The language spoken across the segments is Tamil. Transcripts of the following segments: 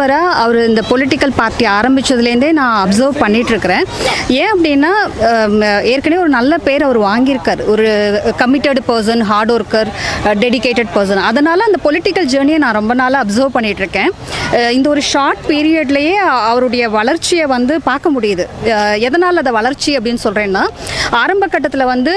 வர அவர் இந்த பொலிட்டிக்கல் பார்ட்டி ஆரம்பிச்சதுலேருந்தே நான் அப்சர்வ் பண்ணிட்டு இருக்கிறேன் ஏன் அப்படின்னா ஏற்கனவே ஒரு நல்ல பேர் அவர் வாங்கியிருக்கார். ஒரு committed person hard worker dedicated person அதனால் அந்த பொலிட்டிக்கல் ஜேர்னியை நான் ரொம்ப நாளாக அப்சர்வ் பண்ணிகிட்ருக்கேன் இருக்கேன் இந்த ஒரு ஷார்ட் பீரியட்லேயே அவருடைய வளர்ச்சியை வந்து பார்க்க முடியுது. எதனால் அதை வளர்ச்சி அப்படின்னு சொல்கிறேன்னா ஆரம்ப கட்டத்தில் வந்து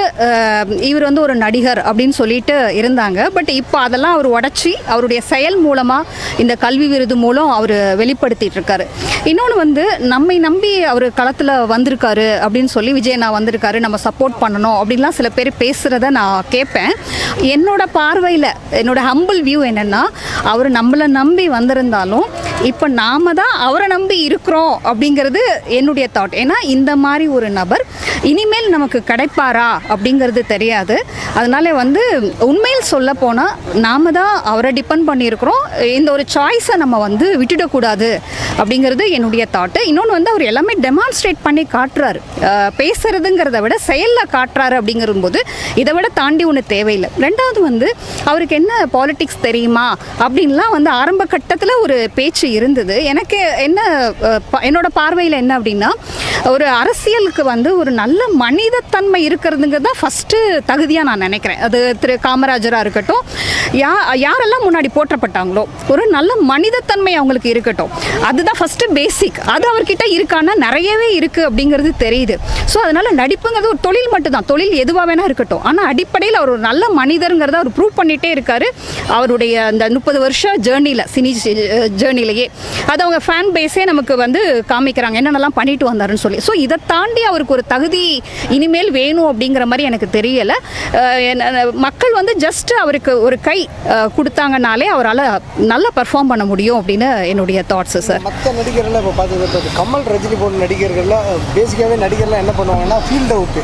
இவர் வந்து ஒரு நடிகர் அப்படின்னு சொல்லிட்டு இருந்தாங்க. பட் இப்போ அதெல்லாம் அவர் உடச்சி அவருடைய செயல் மூலமாக இந்த கல்வி விருது மூலம் அவர் அவர் வெளிப்படுத்திட்டு இருக்காரு இன்னொன்று வந்து நம்மை நம்பி அவர் களத்தில் வந்திருக்காரு அப்படின்னு சொல்லி விஜய் நான் வந்திருக்காரு நம்ம சப்போர்ட் பண்ணணும் அப்படின்லாம் சில பேர் பேசுகிறத நான் கேட்பேன். என்னோட பார்வையில் என்னோட ஹம்பிள் வியூ என்னென்னா அவர் நம்மளை நம்பி வந்திருந்தாலும் இப்போ நாம தான் அவரை நம்பி இருக்கிறோம் அப்படிங்கிறது என்னுடைய தாட் ஏன்னா இந்த மாதிரி ஒரு நபர் இனிமேல் நமக்கு கிடைப்பாரா அப்படிங்கிறது தெரியாது. அதனால வந்து உண்மையில் சொல்ல போனால் நாம தான் அவரை டிபெண்ட் பண்ணியிருக்கிறோம். இந்த ஒரு சாய்ஸை நம்ம வந்து விட்டுடக்கூடாது அப்படிங்கிறது என்னுடைய தாட்டு இன்னொன்று வந்து அவர் எல்லாமே டெமான்ஸ்ட்ரேட் பண்ணி காட்டுறாரு. பேசுறதுங்கிறத விட செயலில் காட்டுறாரு அப்படிங்கிறபோது இதை விட தாண்டி ஒன்று தேவையில்லை. ரெண்டாவது வந்து அவருக்கு என்ன பாலிட்டிக்ஸ் தெரியுமா அப்படின்லாம் வந்து ஆரம்ப கட்டத்தில் ஒரு பேச்சு இருந்தது. எனக்கு என்ன ப- என்னோட பார்வையில் என்ன அப்படின்னா ஒரு அரசியலுக்கு வந்து ஒரு நல்ல மனிதத்தன்மை இருக்கிறதுங்கிறது தான் ஃபஸ்ட்டு தகுதியாக நான் நினைக்கிறேன். அது திரு காமராஜராக இருக்கட்டும் யா யாரெல்லாம் முன்னாடி போற்றப்பட்டாங்களோ ஒரு நல்ல மனிதத்தன்மை அவங்களுக்கு இருக்கட்டும். அதுதான் ஃபஸ்ட்டு பேசிக் அது அவர்கிட்ட இருக்கான்னா நிறையவே இருக்குது அப்படிங்கிறது தெரியுது. ஸோ அதனால் நடிப்புங்கிறது ஒரு தொழில் மட்டும்தான். தொழில் எதுவாக வேணால் இருக்கட்டும். ஆனால் அடிப்படையில் அவர் ஒரு நல்ல மனிதருங்கிறத அவர் ப்ரூவ் பண்ணிகிட்டே இருக்கார். அவருடைய அந்த முப்பது வருஷம் ஜேர்னியில் சினி ஜேர்னிலேயே அது அவங்க ஃபேன் பேஸே நமக்கு வந்து காமிக்கிறாங்க. என்னென்னலாம் பண்ணிட்டு வந்தாருன்னு சொல்லி. ஸோ இதை தாண்டி அவருக்கு ஒரு தகுதி இனிமேல் வேணும் அப்படிங்கிற மாதிரி எனக்கு தெரியலை. என்ன- மக்கள் வந்து ஜஸ்ட் அவருக்கு ஒரு கை கொடுத்தாங்கனாலே அவரால் நல்லா பெர்ஃபார்ம் பண்ண முடியும் அப்படின்னு என்னுடைய தாட்ஸ் சார் மற்ற நடிகர்லாம் இப்போ பார்த்து கமல் ரஜினி போன்ற நடிகர்கள்லாம் பேசிக்காகவே நடிகர்லாம் என்ன பண்ணுவாங்கன்னா ஃபீல்ட் அவுட்டு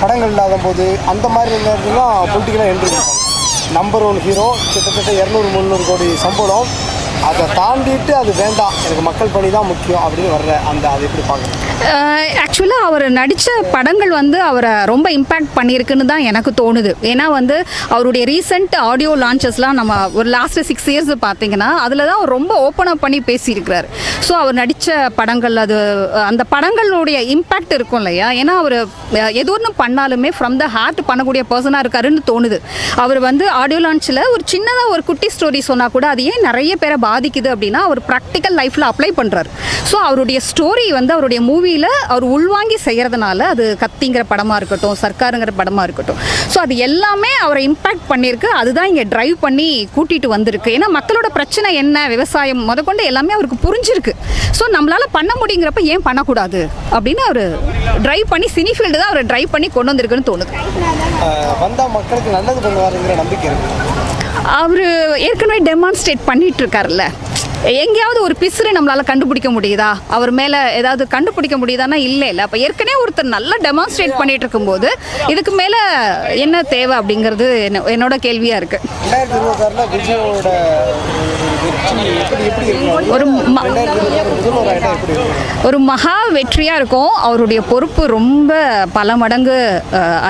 படங்கள் இல்லாத போது அந்த மாதிரி நேரத்துலாம் பொலிட்டிக்கலாக என்ட்ரி நம்பர் ஒன் ஹீரோ கிட்டத்தட்ட இரநூறு முந்நூறு கோடி சம்பளம். அதை தாண்டிட்டு அது வேண்டாம் எனக்கு மக்கள் பணி தான் முக்கியம் அப்படின்னு வர்ற அந்த அதை எப்படி பார்க்குறேன் ஆக்சுவலாக அவர் நடித்த படங்கள் வந்து அவரை ரொம்ப இம்பேக்ட் பண்ணியிருக்குன்னு தான் எனக்கு தோணுது. ஏன்னா வந்து அவருடைய ரீசெண்ட் ஆடியோ லான்ச்சஸ்லாம் நம்ம ஒரு லாஸ்ட் சிக்ஸ் இயர்ஸ் பார்த்தீங்கன்னா அதில் தான் அவர் ரொம்ப ஓப்பன் அப் பண்ணி பேசியிருக்கிறார். ஸோ அவர் நடித்த படங்கள் அது அந்த படங்களுடைய இம்பேக்ட் இருக்கும் இல்லையா? ஏன்னா அவர் எது ஒன்று பண்ணாலுமே ஃப்ரம் த ஹார்ட் பண்ணக்கூடிய பர்சனாக இருக்காருன்னு தோணுது. அவர் வந்து ஆடியோ லான்ச்சில் ஒரு சின்னதாக ஒரு குட்டி ஸ்டோரி சொன்னால் கூட அது ஏன் நிறைய பேரை பாதிக்குது அப்படின்னா அவர் ப்ராக்டிக்கல் லைஃப்பில் அப்ளை பண்ணுறாரு ஸோ அவருடைய ஸ்டோரி வந்து அவருடைய மூவியில் அவர் உள்வாங்கி செய்கிறதுனால அது கத்திங்கிற படமாக இருக்கட்டும் சர்க்காருங்கிற படமாக இருக்கட்டும். ஸோ அது எல்லாமே அவரை இம்பேக்ட் பண்ணியிருக்கு. அதுதான் இங்கே ட்ரைவ் பண்ணி கூட்டிகிட்டு வந்திருக்கு. ஏன்னா மக்களோட பிரச்சனை என்ன விவசாயம் முதற்கொண்டு எல்லாமே அவருக்கு புரிஞ்சிருக்கு. ஸோ நம்மளால் பண்ண முடியுங்கிறப்ப ஏன் பண்ணக்கூடாது? அப்படின்னு அவர் ட்ரைவ் பண்ணி சினி ஃபீல்டு தான் அவர் ட்ரைவ் பண்ணி கொண்டு வந்திருக்குன்னு தோணுது. வந்தால் மக்களுக்கு நல்லது பண்ணுவாருங்கிற நம்பிக்கை இருக்குது அவர் ஏற்கனவே டெமான்ஸ்ட்ரேட் பண்ணிட்டு இருக்காருல்ல எங்கேயாவது ஒரு பிசுறு நம்மளால கண்டுபிடிக்க முடியுதா? அவர் மேல ஏதாவது கண்டுபிடிக்க முடியுதானா இல்லை இல்லை. அப்போ ஏற்கனவே ஒருத்தர் நல்லா டெமான்ஸ்ட்ரேட் பண்ணிட்டு இருக்கும்போது இதுக்கு மேல என்ன தேவை அப்படிங்கிறது என்ன- என்னோட கேள்வியா இருக்கு. ரெண்டாயிரத்தி இருபத்தாறில் விஜயோட வெற்றி எப்படி எப்படி இருக்கும்? ஒரு ஒரு மகா வெற்றியாக இருக்கும். அவருடைய பொறுப்பு ரொம்ப பல மடங்கு அஹ்,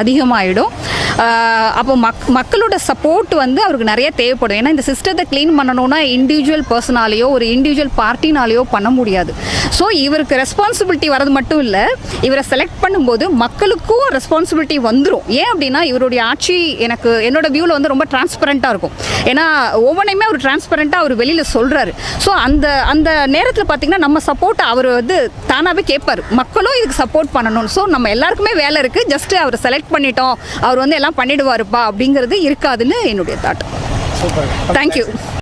அப்போ மக் மக்களோட சப்போர்ட் வந்து அவருக்கு நிறைய தேவைப்படும். ஏன்னா இந்த சிஸ்டத்தை க்ளீன் பண்ணணும்னா இண்டிவிஜுவல் பர்சனாலேயோ ஒரு இண்டிவிஜுவல் பார்ட்டினாலேயோ பண்ண முடியாது. ஸோ இவருக்கு ரெஸ்பான்சிபிலிட்டி வரது மட்டும் இல்லை இவரை செலக்ட் பண்ணும்போது மக்களுக்கும் ரெஸ்பான்சிபிலிட்டி வந்துடும் ஏன் அப்படின்னா இவருடைய ஆட்சி எனக்கு என்னோட வியூவில் வந்து ரொம்ப டிரான்ஸ்பரண்ட்டாக இருக்கும். ஏன்னா ஒவ்வொன்றையுமே அவர் டிரான்ஸ்பரண்ட்டாக அவர் வெளியில் சொல்கிறாரு ஸோ அந்த அந்த நேரத்தில் பார்த்தீங்கன்னா நம்ம சப்போர்ட் அவர் வந்து தானாகவே கேட்பார் மக்களும் இதுக்கு சப்போர்ட் பண்ணணும். ஸோ நம்ம எல்லாருக்குமே வேலை இருக்குது ஜஸ்ட்டு அவர் செலக்ட் பண்ணிட்டோம். அவர் வந்து எல்லாம் பண்ணிடுவாருப்பா அப்படிங்கிறது இருக்காதுன்னு என்னுடைய தாட் சூப்பர் தேங்க்யூ